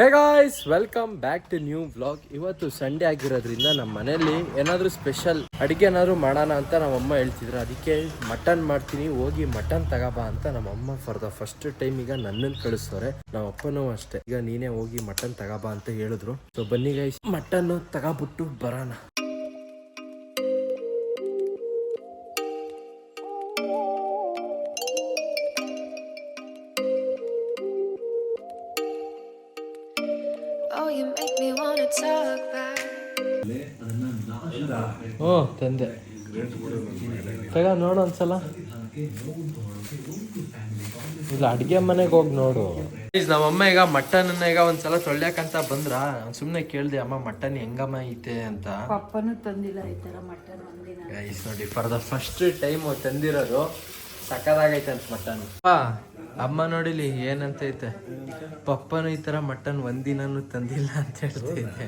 Hey guys welcome back to new vlog ಇವತ್ತು Sunday ಆಗಿರೋದ್ರಿಂದ ನಮ್ಮ ಮನೇಲಿ ಏನಾದರೂ ಸ್ಪೆಷಲ್ ಅಡುಗೆ ಏನಾದರೂ ಮಾಡೋಣ ಅಂತ ನಮ್ಮಮ್ಮ ಹೇಳ್ತಿದ್ರು. ಅದಕ್ಕೆ ಮಟನ್ ಮಾಡ್ತೀನಿ, ಹೋಗಿ ಮಟನ್ ತಗೋಬಾ ಅಂತ ನಮ್ಮಮ್ಮ ಫಾರ್ ದ ಫಸ್ಟ್ ಟೈಮ್ ಈಗ ನನ್ನನ್ನು ಕಳಿಸ್ತವ್ರೆ ನಮ್ಮ ಅಪ್ಪನೂ ಅಷ್ಟೇ. ಈಗ ನೀನೇ ಹೋಗಿ ಮಟನ್ ತಗೋಬಾ ಅಂತ ಹೇಳಿದ್ರು. ಸೊ ಬನ್ನಿ ಗೈಸ್ ಮಟನ್ ತಗೋಬಿಟ್ಟು ಬರೋಣ. ಹ್ಞೂ ತಂದೆ. ತಗ ನೋಡು ಒಂದ್ಸಲ. ಇಲ್ಲ ಅಡುಗೆ ಮನೆಗೆ ಹೋಗಿ ನೋಡು. ನಮ್ಮಮ್ಮ ಈಗ ಮಟನ್ ಈಗ ಒಂದ್ಸಲ ತೊಳ್ಯಾಕಂತ ಬಂದ್ರ? ಸುಮ್ಮನೆ ಕೇಳ್ದೆ ಅಮ್ಮ ಮಟನ್ ಹೆಂಗಮ್ಮ ಐತೆ? ಅಂತ. ಪಪ್ಪನೂ ತಂದಿಲ್ಲ ಈ ಥರ ಮಟನ್ ಒಂದಿನ. ನೋಡಿ ಫಾರ್ ದ ಫಸ್ಟ್ ಟೈಮ್ ತಂದಿರೋದು ಸಕ್ಕದಾಗೈತೆ ಅಂತ ಮಟನ್. ಅಮ್ಮ ನೋಡಿಲಿ ಏನಂತ ಐತೆ? ಪಪ್ಪನು ಈ ತರ ಮಟನ್ ಒಂದಿನೂ ತಂದಿಲ್ಲ ಅಂತ ಹೇಳ್ತೈತೆ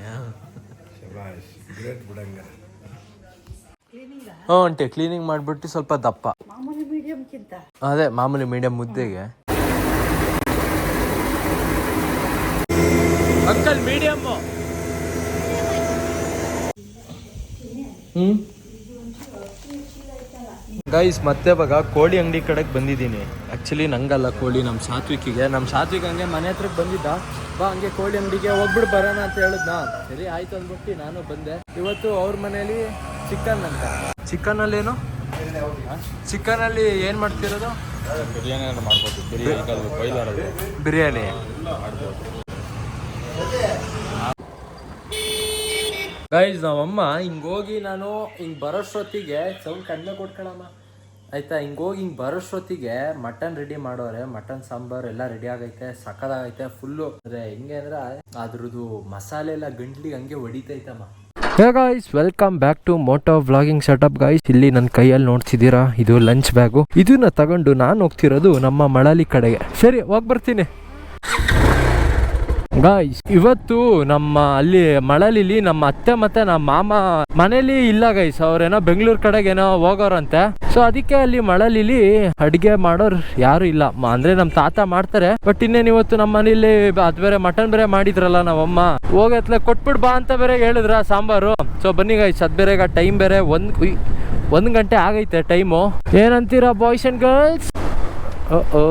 ಹ್ಞೂ ಕ್ಲೀನಿಂಗ್ ಮಾಡ್ಬಿಟ್ಟು ಸ್ವಲ್ಪ ದಪ್ಪ. ಮಾಮೂಲಿ ಮೀಡಿಯಮ್ಗಿಂತ ಅದೇ ಮಾಮೂಲಿ medium ಮುದ್ದೆಗೆ. Uncle medium hmm? Guys ಮತ್ತೆ ಇವಾಗ ಕೋಳಿ ಅಂಗಡಿ ಕಡೆಗೆ ಬಂದಿದ್ದೀನಿ. ಆ್ಯಕ್ಚುಲಿ ನಂಗಲ್ಲ ಕೋಳಿ ನಮ್ಮ ಸಾತ್ವಿಕಿಗೆ. ನಮ್ಮ ಸಾತ್ವಿಕ್ ಹಂಗೆ ಮನೆ ಹತ್ರಕ್ಕೆ ಬಂದಿದ್ದ. ಬಾ ಹಂಗೆ ಕೋಳಿ ಅಂಗಡಿಗೆ ಹೋಗ್ಬಿಟ್ಟು ಬರೋಣ ಅಂತ ಹೇಳಿದ್ನಾ. ಸರಿ ಆಯ್ತು ಅಂದ್ಬಿಟ್ಟು ನಾನು ಬಂದೆ. ಇವತ್ತು ಅವ್ರ ಮನೇಲಿ ಚಿಕನ್ ಅಂತ. ಚಿಕನಲ್ಲೇನು? ಚಿಕನಲ್ಲಿ ಏನು ಮಾಡ್ತಿರೋದು? ಬಿರಿಯಾನಿ ಮಾಡ್ಬೋದು. ಬಿರಿಯಾನಿ. ಬೈಲಾಡೋದು ಬಿರಿಯಾನಿ ಗೈಸ್ ನಮ್ಮಮ್ಮ ಹಿಂಗ್ ಹೋಗಿ ನಾನು ಹಿಂಗೆ ಬರೋಷ್ಟೊತ್ತಿಗೆ ಸೌಂಡ್ ಕಡಿಮೆ ಕೊಟ್ಕೊಳಮ್ಮ. ಆಯ್ತಾ? ಹಿಂಗೋಗಿ ಹೋಗಿ ಹಿಂಗ್ ಬರೋಷ್ಟೊತ್ತಿಗೆ ಮಟನ್ ರೆಡಿ ಮಾಡೋರೆ. ಮಟನ್ ಸಾಂಬಾರ್ ಎಲ್ಲ ರೆಡಿ ಆಗೈತೆ ಸಕ್ಕದಾಗೈತೆ ಫುಲ್ಲು ಅದೇ ಹೆಂಗೆ ಅಂದ್ರೆ ಅದ್ರದ್ದು ಮಸಾಲೆ ಎಲ್ಲ ಗಂಟ್ಲಿಗೆ ಹಂಗೆ ಹೊಡಿತೈತಮ್ಮ. Guys welcome back to moto vlogging setup guys ಇಲ್ಲಿ ನನ್ನ ಕೈಯಲ್ಲಿ ನೋಡ್ತಿದ್ದೀರಾ? ಇದು ಲಂಚ್ ಬ್ಯಾಗು ಇದನ್ನ ತಗೊಂಡು ನಾನು ಹೋಗ್ತಿರೋದು ನಮ್ಮ ಮಳಲಿ ಕಡೆಗೆ. ಸರಿ, ಹೋಗಿ ಬರ್ತೀನಿ. ಗಾಯ್ಸ್ ಇವತ್ತು ನಮ್ಮ ಅಲ್ಲಿ ಮಳಲಿಲಿ ನಮ್ಮ ಅತ್ತೆ ಮತ್ತೆ ನಮ್ಮ ಮಾಮ ಮನೇಲಿ ಇಲ್ಲ ಗೈಸ್ ಅವ್ರೇನೋ ಬೆಂಗಳೂರು ಕಡೆಗೆ ಏನೋ ಹೋಗೋರಂತೆ. ಸೊ ಅದಕ್ಕೆ ಅಲ್ಲಿ ಮಳಲಿಲಿ ಅಡಿಗೆ ಮಾಡೋರು ಯಾರು ಇಲ್ಲ. ಅಂದ್ರೆ ನಮ್ಮ ತಾತ ಮಾಡ್ತಾರೆ. ಬಟ್ ಇನ್ನೇನು ಇವತ್ತು ನಮ್ಮ ಮನೇಲಿ ಅದ್ ಬೇರೆ ಮಟನ್ ಬೇರೆ ಮಾಡಿದ್ರಲ್ಲ ನಮ್ಮಮ್ಮ. ಹೋಗತ್ಲೆ ಕೊಟ್ಬಿಡ್ ಬಾ ಅಂತ ಬೇರೆ ಹೇಳಿದ್ರ ಸಾಂಬಾರು. ಸೊ ಬನ್ನಿ ಗೈಸ್ ಅದ್ ಬೇರೆ ಟೈಮ್ ಬೇರೆ ಒಂದ್ ಒಂದ್ ಗಂಟೆ ಆಗೈತೆ ಟೈಮು. ಏನಂತೀರಾ boys and girls O.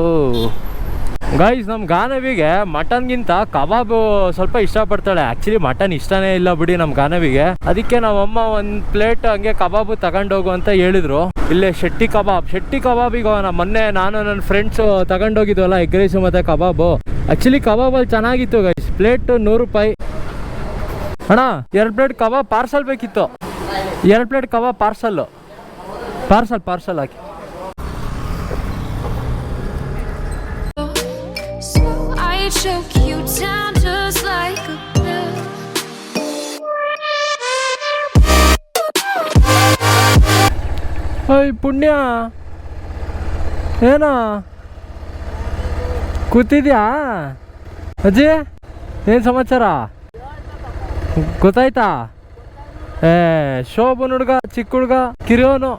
Guys ನಮ್ಮ ಗಾನವಿಗೆ ಮಟನ್ಗಿಂತ ಕಬಾಬ್ ಸ್ವಲ್ಪ ಇಷ್ಟಪಡ್ತಾಳೆ. ಆಕ್ಚುಲಿ ಮಟನ್ ಇಷ್ಟನೇ ಇಲ್ಲ ಬಿಡಿ ನಮ್ಮ ಗಾನವಿಗೆ. ಅದಕ್ಕೆ ನಮ್ಮಮ್ಮ ಒಂದು ಪ್ಲೇಟ್ ಹಂಗೆ ಕಬಾಬು ತಗೊಂಡೋಗು ಅಂತ ಹೇಳಿದ್ರು. ಇಲ್ಲೇ ಶೆಟ್ಟಿ ಕಬಾಬ್. ಶೆಟ್ಟಿ ಕಬಾಬ್ ನಮ್ಮ ಮೊನ್ನೆ ನಾನು ನನ್ನ ಫ್ರೆಂಡ್ಸ್ ತಗೊಂಡೋಗಿದ್ವಲ್ಲ ಎಗ್ ರೈಸು ಮತ್ತೆ ಕಬಾಬು. ಆಕ್ಚುಲಿ ಕಬಾಬಲ್ಲಿ ಚೆನ್ನಾಗಿತ್ತು ಗೈಸ್ ಪ್ಲೇಟ್ ನೂರು ರೂಪಾಯಿ. ಅಣ್ಣ, ಎರಡು ಪ್ಲೇಟ್ ಕಬಾಬ್ ಪಾರ್ಸಲ್ ಬೇಕಿತ್ತು. ಎರಡು ಪ್ಲೇಟ್ ಕಬಾಬ್ ಪಾರ್ಸಲ್ಲು ಪಾರ್ಸಲ್ ಪಾರ್ಸಲ್ ಹಾಕಿ. ಓಯ್, ಪುಣ್ಯ. ಏನ? ಕೂತಿದ್ಯಾ? ಅಜ್ಜಿ, ಏನು ಸಮಾಚಾರ? ಗೊತ್ತಾಯ್ತಾ? ಏ, ಶೋಭನ್ ಹುಡ್ಗ, ಚಿಕ್ಕ ಹುಡ್ಗ, ಕಿರಿಯೋನು.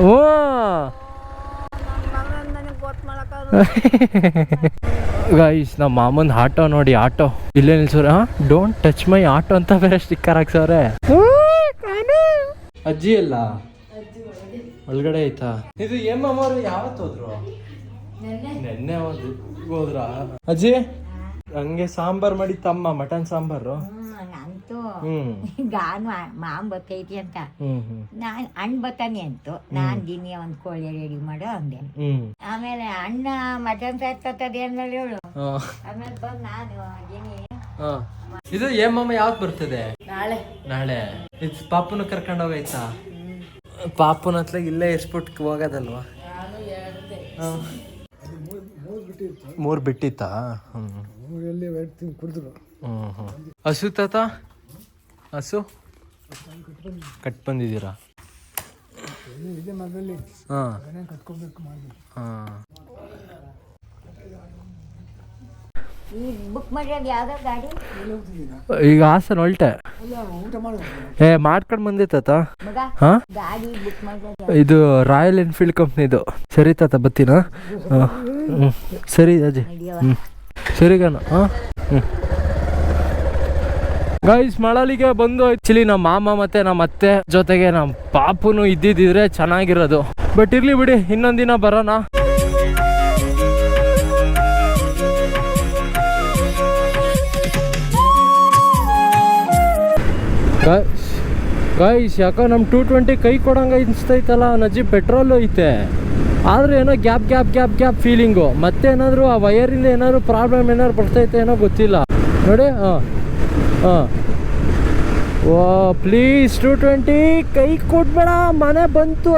ಓ. ಗೈಸ್, ನಮ್ಮ ಮಾಮನ್ ಆಟೋ ನೋಡಿ, ಆಟೋ. ಇಲ್ಲೇ ನಿಲ್ಸೋರ ಡೋಂಟ್ ಟಚ್ ಮೈ ಆಟೋ ಅಂತ ಬೇರೆ ಸ್ಟಿಕ್ಕರ್ ಹಾಕ್ಸವ್ರೆ. ಅಜ್ಜಿ ಅಲ್ಲ? ಒಳಗಡೆ ಆಯ್ತಾ? ಇದು ಎಮ್ಮಮ್ಮವ್ರು ಯಾವತ್ತು ಹೋದ್ರು? ನೆನ್ನೆ ಹೋದ್ರು. ಅಜ್ಜಿ? ಹಂಗೆ ಸಾಂಬಾರ್ ಮಾಡಿ ತಮ್ಮ ಮಟನ್ ಸಾಂಬಾರು? ಅಂತೂ ಗಾನು ಮಾಮ್ ಬತ್ತೈತಿ ಅಂತ. ನಾನ್ ಅಣ್ಣ ಬತ್ತಾನೆ ಅಂತು. ನಾನ್ ದಿನ ಒಂದ್ ಕೋಳಿ ರೆಡಿ ಮಾಡು ಅಂದೆ. ಹ್ಮ್. ಆಮೇಲೆ ಅಣ್ಣ ಮಟನ್ ಸಾರ್ ತತ್ತದ ಅಂದ್ಮೇಲೆ ಹೇಳು. ಆಮೇಲೆ ಬಂದು ನಾನು ದಿನಿ. ಇದು ಏಮಮ್ಮ ಯಾವ್ದು ಬರ್ತದೆ? ನಾಳೆ. ನಾಳೆ. ಇದು ಪಾಪುನ ಕರ್ಕೊಂಡು ಹೋಗೈತಾ ಪಾಪುನ ಹತ್ರ ಇಲ್ಲೇ ಇರ್ಸ್ಬಿಟ್ಟು ಹೋಗೋದಲ್ವಾ? ಹಾ. ಮೂರ್ ಬಿಟ್ಟಿತ್ತಾ? ಹ್ಞೂ ಹ್ಮ್ ಹ್ಮ್. ಹಸು ತಾತ? ಹಸು? ಕಟ್ ಬಂದಿದ್ದೀರಾ? ಹಾ. ಹಾ. ಈಗ ಬುಕ್ ಮಾಡಿರೋದು ಯಾವ್ದೋ ಗಾಡಿ? ಈಗ ಹಾಸನ ಹೊಲ್ಟೆ ಏ ಮಾಡ್ಕೊಂಡು ಬಂದೆ ತಾತ. ಮಗ ಹಾ? ಗಾಡಿ ಬುಕ್ ಮಾಡಿರೋದು ಇದು ರಾಯಲ್ ಎನ್ಫೀಲ್ಡ್ ಕಂಪ್ನಿದು ಸರಿ ತಾತ ಬತ್ತೀನಾ. ಸರಿ ಅಜ್ಜಿ ಹ್ಮ್. ಸರಿಗನ ಹಾಂ? ಹ್ಞೂ ಗೈಸ್ ಮಳಲಿಗೆ ಬಂದು ಆಕ್ಚುಲಿ ನಮ್ಮ ಮಾಮ ಮತ್ತೆ ನಮ್ಮ ಅತ್ತೆ ಜೊತೆಗೆ ನಮ್ಮ ಪಾಪುನು ಇದ್ದಿದ್ದಿದ್ರೆ ಚೆನ್ನಾಗಿರೋದು. ಬಟ್ ಇರ್ಲಿ ಬಿಡಿ ಇನ್ನೊಂದಿನ ಬರೋಣ. ಗೈಸ್ ಯಾಕೋ ನಮ್ಮ ಟೂ ಟ್ವೆಂಟಿ ಕೈ ಕೊಡಂಗೆ ಅನಿಸ್ತೈತಲ್ಲ ನಜ್ಜಿ ಪೆಟ್ರೋಲು ಐತೆ. ಆದರೂ ಏನೋ gap gap gap gap feeling ಮತ್ತೆ ಏನಾದರೂ ಆ ವಯರಿಂದ ಏನಾದರೂ ಪ್ರಾಬ್ಲಮ್ ಏನಾದ್ರು ಬರ್ತೈತೆ ಏನೋ ಗೊತ್ತಿಲ್ಲ. ನೋಡಿ ಹಾಂ ಹಾಂ ಓ ಪ್ಲೀಸ್ ಟೂ ಟ್ವೆಂಟಿ ಕೈ ಕೊಡ್ಬೇಡ, ಮನೆ ಬಂತು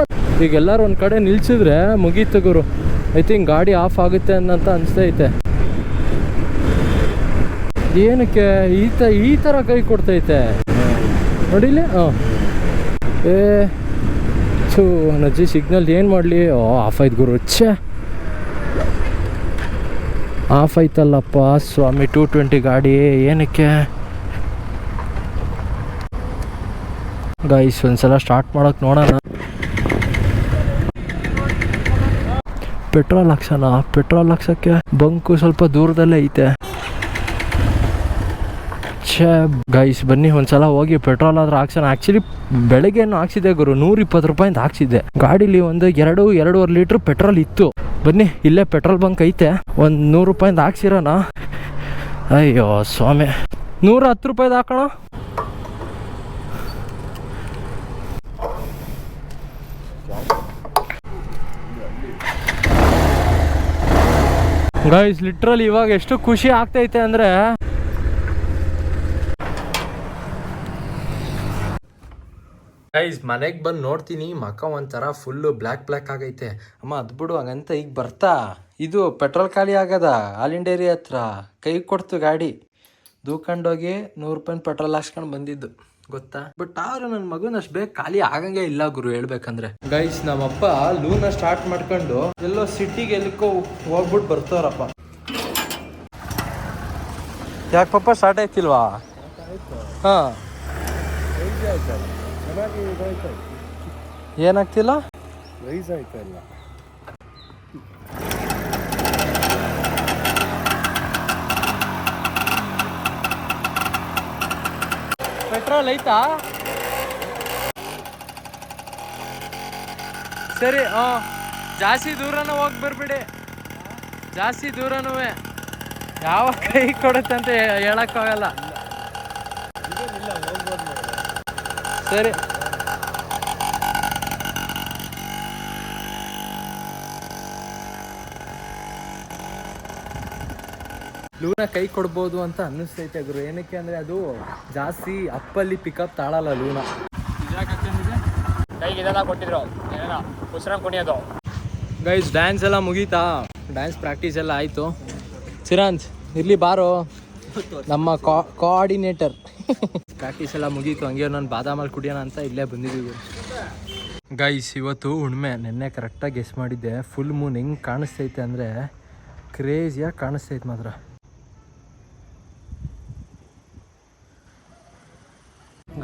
ಈಗ ಎಲ್ಲರೂ ಒಂದು ಕಡೆ ನಿಲ್ಸಿದ್ರೆ ಮುಗೀತು ಗುರು. ಐ ಥಿಂಕ್ ಗಾಡಿ ಆಫ್ ಆಗುತ್ತೆ ಅನ್ನಂತ ಅನಿಸ್ತೈತೆ. ಏನಕ್ಕೆ? ಈ ತ ಈ ಥರ ಕೈ ಕೊಡ್ತೈತೆ. ನೋಡಿಲಿ ಇಲ್ಲಿ ಏ ಸೊ ನಜ್ಜಿ ಸಿಗ್ನಲ್ ಏನು ಮಾಡಲಿ? ಓ, ಆಫ್ ಆಯ್ತು ಗುರು, ಛೇ. ಆಫ್ ಆಯ್ತಲ್ಲಪ್ಪ, ಸ್ವಾಮಿ, ಟೂ ಟ್ವೆಂಟಿ ಗಾಡಿ, ಏನಕ್ಕೆ? ಗೈಸ್, ಒಂದ್ಸಲ ಸ್ಟಾರ್ಟ್ ಮಾಡೋಕೆ ನೋಡೋಣ. ಪೆಟ್ರೋಲ್ ಹಾಕ್ಸೋಣ, ಪೆಟ್ರೋಲ್ ಹಾಕ್ಸೋಕ್ಕೆ ಬಂಕು ಸ್ವಲ್ಪ ದೂರದಲ್ಲೇ ಐತೆ. ಛೇ ಗೈಸ್ ಬನ್ನಿ, ಒಂದ್ಸಲ ಹೋಗಿ ಪೆಟ್ರೋಲ್ ಆದ್ರೆ ಹಾಕ್ಸೋಣ. ಆ್ಯಕ್ಚುಲಿ ಬೆಳಗ್ಗೆನೂ ಹಾಕ್ಸಿದೆ ಗುರು. ನೂರ ಇಪ್ಪತ್ತು ರೂಪಾಯಿಂದ ಹಾಕ್ಸಿದ್ದೆ. ಗಾಡೀಲಿ ಒಂದು ಎರಡು, ಎರಡೂವರೆ ಲೀಟ್ರ್ ಪೆಟ್ರೋಲ್ ಇತ್ತು. ಬನ್ನಿ, ಇಲ್ಲೇ ಪೆಟ್ರೋಲ್ ಬಂಕ್ ಐತೆ. ಒಂದು ನೂರು ರೂಪಾಯಿಂದ ಹಾಕ್ಸಿರೋಣ. ಅಯ್ಯೋ, ಸ್ವಾಮಿ. ನೂರ ಹತ್ತು ರೂಪಾಯ್ದು ಹಾಕೋಣ? ಗೈಸ್ ಲಿಟ್ರಲ್ಲಿ ಇವಾಗ ಎಷ್ಟು ಖುಷಿ ಆಗ್ತೈತೆ ಅಂದ್ರೆ ಗೈಸ್ ಮನೆಗೆ ಬಂದು ನೋಡ್ತೀನಿ. ಮಕ ಒಂಥರ ಫುಲ್ಲು ಬ್ಲ್ಯಾಕ್ ಬ್ಲ್ಯಾಕ್ ಆಗೈತೆ. ಅಮ್ಮ, ಅದು ಬಿಡು, ಹಂಗಂತ ಈಗ ಬರ್ತಾ. ಇದು ಪೆಟ್ರೋಲ್ ಖಾಲಿ ಆಗದ? ಆಲ್ ಇಂಡಿಯರಿ ಹತ್ರ. ಕೈ ಕೊಡ್ತು ಗಾಡಿ. ದೂಕೊಂಡೋಗಿ ನೂರು ರೂಪಾಯಿ ಪೆಟ್ರೋಲ್ ಹಾಕ್ಸ್ಕೊಂಡು ಬಂದಿದ್ದು. ಗೊತ್ತಾ? ಬಟ್ ಆದ್ರೂ ನನ್ನ ಮಗನ ಅಷ್ಟು ಬೇಗ ಖಾಲಿ ಆಗಂಗೆ ಇಲ್ಲ ಗುರು ಹೇಳ್ಬೇಕಂದ್ರೆ. ಗೈಸ್ ನಮ್ಮಪ್ಪ ಲೂನ ಸ್ಟಾರ್ಟ್ ಮಾಡ್ಕೊಂಡು ಎಲ್ಲೋ ಸಿಟಿಗೆ ಎಲ್ಲಿಕೋ ಹೋಗ್ಬಿಟ್ಟು ಬರ್ತಾರಪ್ಪ. ಯಾಕೆ ಪಪ್ಪ ಸ್ಟಾರ್ಟ್ ಆಯ್ತಿಲ್ವಾ? ಹಾ. ಏನಾಗ್ತಿಲ್ಲ? ರೈಸ್ ಆಯ್ತಾ ಇಲ್ಲ? ಪೆಟ್ರೋಲ್ ಐತಾ? ಸರಿ ಹಾ ಜಾಸ್ತಿ ದೂರನೂ ಹೋಗಿ ಬರ್ಬಿಡಿ. ಜಾಸ್ತಿ ದೂರನೂ ಯಾವ ಕೈ ಕೊಡುತ್ತಂತ ಹೇಳಕ್ಕಾಗಲ್ಲ. ಸರಿ. ಲೂನ ಕೈ ಕೊಡ್ಬೋದು ಅಂತ ಅನ್ನಿಸ್ತೈತೆ ಗುರು. ಏನಕ್ಕೆ ಅಂದ್ರೆ ಅದು ಜಾಸ್ತಿ ಅಪ್ಪಲ್ಲಿ ಪಿಕಪ್ ತಾಳಲ್ಲ ಲೂನ. ಕೈಗೆ ಇದೆಲ್ಲ ಕೊಟ್ಟಿದ್ರು. ಏನೇನೋ ಉಸಿರಾಂ ಕುಣಿಯೋದು. ಗೈಸ್ ಡ್ಯಾನ್ಸ್ ಎಲ್ಲ ಮುಗೀತಾ? ಡ್ಯಾನ್ಸ್ ಪ್ರಾಕ್ಟೀಸ್ ಎಲ್ಲ ಆಯಿತು. ಚಿರಾಂಜ್ ಇರ್ಲಿ ಬಾರೋ. ನಮ್ಮ ಕೋಆರ್ಡಿನೇಟರ್ ಪ್ರಾಕ್ಟೀಸ್ ಎಲ್ಲ ಮುಗೀತು, ಹಂಗೆ ನಾನು ಬಾದಾಮಲ್ಲಿ ಕುಡಿಯೋಣ ಅಂತ ಇಲ್ಲೇ ಬಂದಿದ್ದೀವಿ ಗೈಸ್ ಇವತ್ತು ಹುಣ್ಮೆ ನಿನ್ನೆ ಕರೆಕ್ಟಾಗಿ ಗೆಸ್ ಮಾಡಿದ್ದೆ. ಫುಲ್ ಮೂನ್ ಹೆಂಗೆ ಕಾಣಿಸ್ತೈತೆ ಅಂದರೆ ಕ್ರೇಜಿಯಾಗಿ ಕಾಣಿಸ್ತೈತೆ ಮಾತ್ರ.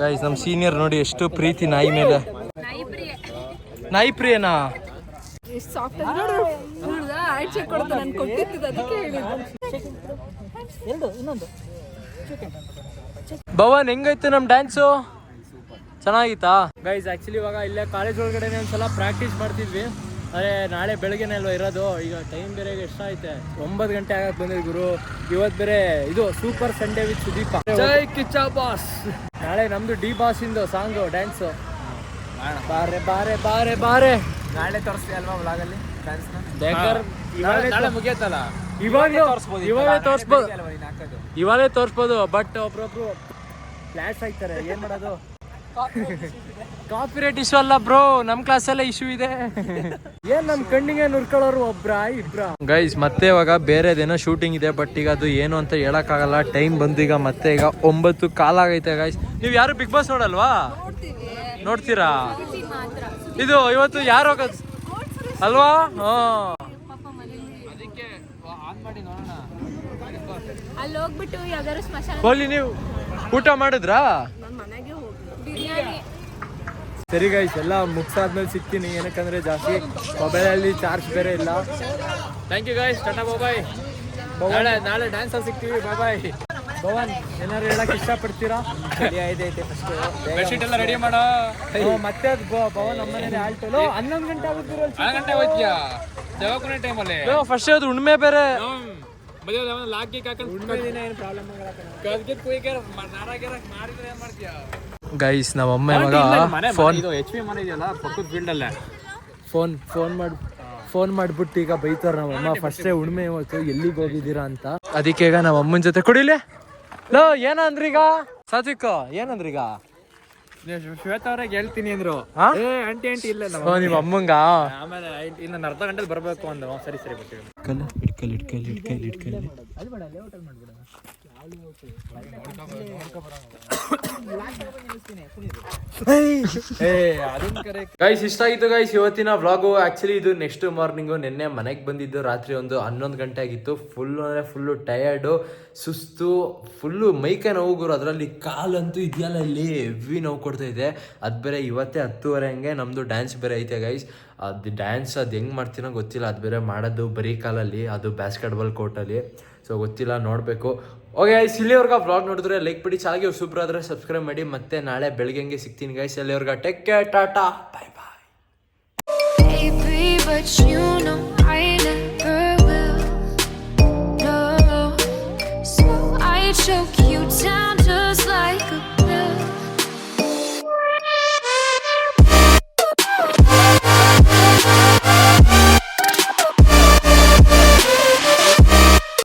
ಗೈಸ್ ನಮ್ಮ ಸೀನಿಯರ್ ನೋಡಿ ಎಷ್ಟು ಪ್ರೀತಿ ನಾಯಿ ಮೇಲೆ. ನಾಯಿ ಪ್ರಿಯನಾ? ಭವನ್ ಹೆಂಗೈತೆ ನಮ್ಮ ಡ್ಯಾನ್ಸು ಚೆನ್ನಾಗಿತ್ತಾ? ಗೈಸ್ ಆ್ಯಕ್ಚುಲಿ ಇವಾಗ ಇಲ್ಲೇ ಕಾಲೇಜ್ ಒಳಗಡೆ ಒಂದ್ಸಲ ಪ್ರಾಕ್ಟೀಸ್ ಮಾಡ್ತಿದ್ವಿ. ಅದೇ ನಾಳೆ ಬೆಳಗ್ಗೆನೇ ಅಲ್ವಾ ಇರೋದು. ಈಗ ಟೈಮ್ ಬೇರೆ ಎಷ್ಟಾಯ್ತೆ ಒಂಬತ್ತು ಗಂಟೆ ಆಗಕ್ಕೆ ಬಂದಿದ್ ಗುರು. ಇವತ್ತು ಬೇರೆ ಇದು ಸೂಪರ್ ಸಂಡೇ ವಿತ್ ಸುದೀಪ. ಜೈ ಕಿಚ್ಚ ಬಾಸ್. ನಾಳೆ ನಮ್ದು ಡಿ ಬಾಸ್ ಇಂದು ಸಾಂಗು ಡ್ಯಾನ್ಸು ಬಾರೆ ಬಾರೆ ಬಾರೆ ಬಾರೆ. ನಾಳೆ ತೋರಿಸ್ತೀವಿ ಅಲ್ವಾ ಬ್ಲಾಗಲ್ಲಿ ಡ್ಯಾನ್ಸ್ ನಾಳೆ ಮುಗಿಯತ್ತಲ್ಲ? ಇವಾಗ ತೋರಿಸ್ಬೋದು ಇವಾಗ ಹಾಕೋದು ಇವಾಗಲೇ ತೋರಿಸ್ಬೋದು ಬಟ್ ಒಬ್ರೊಬ್ರು ಫ್ಲಾಶ್ ಆಗ್ತಾರೆ. ಏನ್ ಮಾಡೋದು? ಕಾಪಿರೇಟ್ ಇಶ್ಯೂ ಅಲ್ಲ ಬ್ರೋ ನಮ್ ಕ್ಲಾಸಲ್ಲೇ ಇಶ್ಯೂ ಇದೆ. ಏನ್ ನಮ್ ಕಣ್ಣಿಗೆ ನುರ್ಕೊಳ್ಳೋರು ಒಬ್ರ ಇಬ್ರ? ಗೈಸ್ ಮತ್ತೆ ಇವಾಗ ಬೇರೆದೇನೋ ಶೂಟಿಂಗ್ ಇದೆ ಬಟ್ ಈಗ ಅದು ಏನು ಅಂತ ಹೇಳಕ್ಕಾಗಲ್ಲ. ಟೈಮ್ ಬಂದು ಈಗ ಮತ್ತೆ ಈಗ ಒಂಬತ್ತು ಕಾಲಾಗೈತೆ ಗೈಸ್ ನೀವು ಯಾರು ಬಿಗ್ ಬಾಸ್ ನೋಡಲ್ವಾ? ನೋಡ್ತೀರಾ? ಇದು ಇವತ್ತು ಯಾರು ಹೋಗೋದು? ಅಲ್ವಾ? ಹಾ. ಅಲ್ಲಿ ಹೋಗ್ಬಿಟ್ಟು ಯಾವ್ದಾದ್ರು ಸ್ಮಶಾನ ಹೋಗ್ಲಿ ನೀವು. ಊಟ ಮಾಡಿದ್ರಾ? ಬಿರಿಯಾನಿ. ಸರಿ ಗೈಸ್ ಎಲ್ಲ ಮುಗ್ಸಾದ್ಮೇಲೆ ಸಿಗ್ತೀನಿ. ಏನಕ್ಕಂದ್ರೆ ಜಾಸ್ತಿ ಮೊಬೈಲಲ್ಲಿ ಚಾರ್ಜ್ ಬೇರೆ ಇಲ್ಲ. Thank you guys tata bye ನಾಳೆ ನಾಳೆ ಡ್ಯಾನ್ಸರ್ ಸಿಗ್ತೀವಿ ಬಾಯ್ ಬಾಯ್ ಭವನ್ ಏನಾರು ಹೇಳಕ್ ಇಷ್ಟಪಡ್ತೀರಾ? ಬೆಡ್ಶೀಟ್ ಎಲ್ಲ ರೆಡಿ ಮಾಡೋ. ಮತ್ತೆ ಅದು ಬ- ಭವನ್ ನಮ್ಮನೇಲಿ ಆಲ್ಟೋಲು ಹನ್ನೊಂದು ಗಂಟೆ ಆಗುತ್ತಿರೋ ಗಂಟೆ ಹೋಯ್ತೀಯಾ ಟೈಮಲ್ಲಿ. ಫಸ್ಟ್ ಅದು ಉಣ್ಮೆ ಬೇರೆ? ಮದುವೆ ಲಾಗಿ ಹಾಕೊಂಡು ಏನು ಪ್ರಾಬ್ಲಮ್ ಕದ್ಗಿದ್ ಕುಯ್ಕೆ ನಾರಾಗ್ಯಾರ ಮಾಡಿದ್ರೆ ಏನ್ ಮಾಡ್ತೀಯ? ಗೈಸ್ ನಮ್ಮ ಅಮ್ಮ ಇವಾಗ ಫೋನ್ ಇದು ಎಚ್ ಪಿ ಮನೆ ಇದೆಯಲ್ಲ ಪಕ್ಕದ ಫೀಲ್ಡ್ ಅಲ್ಲೇ. ಫೋನ್ ಫೋನ್ ಮಾಡಿ ಫೋನ್ ಮಾಡ್ಬಿಟ್ಟು ಈಗ ಬೈತಾರ ನಮ್ಮಮ್ಮ ಫಸ್ಟೇ ಉಣ್ಮೆ ಇವತ್ತು ಎಲ್ಲಿಗೆ ಹೋಗಿದ್ದೀರಾ ಅಂತ. ಅದಕ್ಕೆ ಈಗ ನಮ್ಮ ಅಮ್ಮನ ಜೊತೆ ಕುಡಿಲೆ? ಲೋ ಏನಂದ್ರೀಗ? ಸಾತ್ವಿಕ್ ಏನಂದ್ರೀಗ? ಶ್ವೇತ ಅವ್ರಿಗೆ ಹೇಳ್ತೀನಿ ಅಂದ್ರು. ಹಾ? ಏ ಆಂಟಿ ಆಂಟಿ ಇಲ್ಲ ನಮ್ಮ ಓ ನಿಮ್ಮ ಅಮ್ಮಂಗ? ಆಮೇಲೆ ಇನ್ನ ಇನ್ನು ಅರ್ಧ ಗಂಟೆಲಿ ಬರಬೇಕು ಅಂದ. ಸರಿ ಸರಿ ಬರ್ತೀವಿ. ಕಲ್ಲ ಇಟ್ಕಲ್ ಇಟ್ಕಲ್ ಇಟ್ಕಲ್ ಇಟ್ಕಲ್ ಗೈಸ್ ಇಷ್ಟ ಆಗಿತ್ತು ಗೈಸ್ ಇವತ್ತಿನ ವ್ಲಾಗು ಆಕ್ಚುಲಿ ಇದು ನೆಕ್ಸ್ಟ್ ಮಾರ್ನಿಂಗು ನಿನ್ನೆ ಮನೆಗೆ ಬಂದಿದ್ದು. ರಾತ್ರಿ ಒಂದು ಹನ್ನೊಂದು ಗಂಟೆ ಆಗಿತ್ತು. ಫುಲ್ ಅಂದರೆ ಫುಲ್ಲು ಟಯರ್ಡು ಸುಸ್ತು ಫುಲ್ಲು ಮೈಕೆ ನೋವುಗುರು ಅದರಲ್ಲಿ ಕಾಲಂತೂ ಇದೆಯಲ್ಲ, ಇಲ್ಲಿ ಹೆವಿ ನೋವು ಕೊಡ್ತಾ ಇದೆ. ಅದು ಬೇರೆ ಇವತ್ತೇ ಹತ್ತುವರೆ ಹಂಗೆ ನಮ್ಮದು ಡ್ಯಾನ್ಸ್ ಬೇರೆ ಐತೆ ಗೈಸ್ ಅದು ಡ್ಯಾನ್ಸ್ ಅದು ಹೆಂಗೆ ಮಾಡ್ತೀನೋ ಗೊತ್ತಿಲ್ಲ. ಅದು ಬೇರೆ ಮಾಡೋದು ಬರೀ ಕಾಲಲ್ಲಿ, ಅದು ಬ್ಯಾಸ್ಕೆಟ್ಬಾಲ್ ಕೋರ್ಟಲ್ಲಿ ಸೊ ಗೊತ್ತಿಲ್ಲ, ನೋಡಬೇಕು. ಓಕೆ ಗೈಸ್ ಇಲ್ಲಿವರೆಗೂ ಬ್ಲಾಗ್ ನೋಡಿದ್ರೆ ಲೈಕ್ ಬಿಡಿ ಚಾಗಿ ಸೂಪರ್ ಆದರೆ ಸಬ್ಸ್ಕ್ರೈಬ್ ಮಾಡಿ, ಮತ್ತೆ ನಾಳೆ ಬೆಳಗ್ಗೆ ಸಿಗ್ತೀನಿ ಗೈಸ್ ಎಲ್ಲಿವರೆಗೆ take care tata bye bye